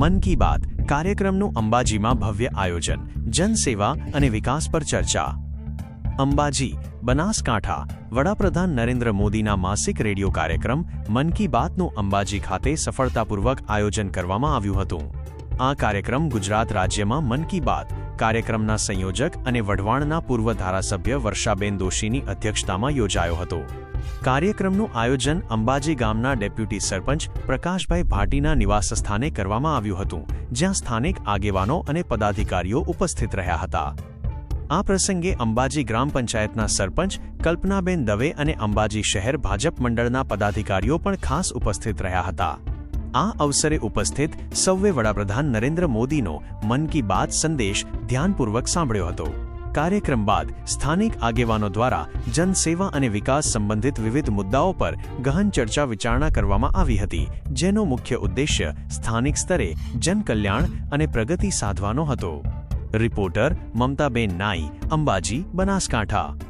મન કી બાત કાર્યક્રમનું અંબાજીમાં ભવ્ય આયોજન, જનસેવા અને વિકાસ પર ચર્ચા. અંબાજી, બનાસકાંઠા, વડાપ્રધાન નરેન્દ્ર મોદીના માસિક રેડિયો કાર્યક્રમ, મન કી બાતનું અંબાજી ખાતે સફળતાપૂર્વક આયોજન કરવામાં આવ્યું હતું. આ કાર્યક્રમ ગુજરાત રાજ્યમાં મન કી બાત કાર્યક્રમના સંયોજક અને વઢવાણના પૂર્વ ધારાસભ્ય વર્ષાબેન દોશીની અધ્યક્ષતામાં યોજાયો હતો. કાર્યક્રમનું આયોજન અંબાજી ગામના ડેપ્યુટી સરપંચ પ્રકાશભાઈ ભાટીના નિવાસસ્થાને કરવામાં આવ્યું હતું, જ્યાં સ્થાનિક આગેવાનો અને પદાધિકારીઓ ઉપસ્થિત રહ્યા હતા. આ પ્રસંગે અંબાજી ગ્રામ પંચાયતના સરપંચ કલ્પનાબેન દવે અને અંબાજી શહેર ભાજપ મંડળના પદાધિકારીઓ પણ ખાસ ઉપસ્થિત રહ્યા હતા. આ અવસરે ઉપસ્થિત સૌએ વડાપ્રધાન નરેન્દ્ર મોદીનો મન કી બાત સંદેશ ધ્યાનપૂર્વક સાંભળ્યો હતો. કાર્યક્રમ બાદ સ્થાનિક આગેવાનો દ્વારા જનસેવા અને વિકાસ સંબંધિત વિવિધ મુદ્દાઓ પર ગહન ચર્ચા વિચારણા કરવામાં આવી હતી, જેનો મુખ્ય ઉદ્દેશ્ય સ્થાનિક સ્તરે જનકલ્યાણ અને પ્રગતિ સાધવાનો હતો. રિપોર્ટર મમતાબેન નાઈ, અંબાજી, બનાસકાંઠા.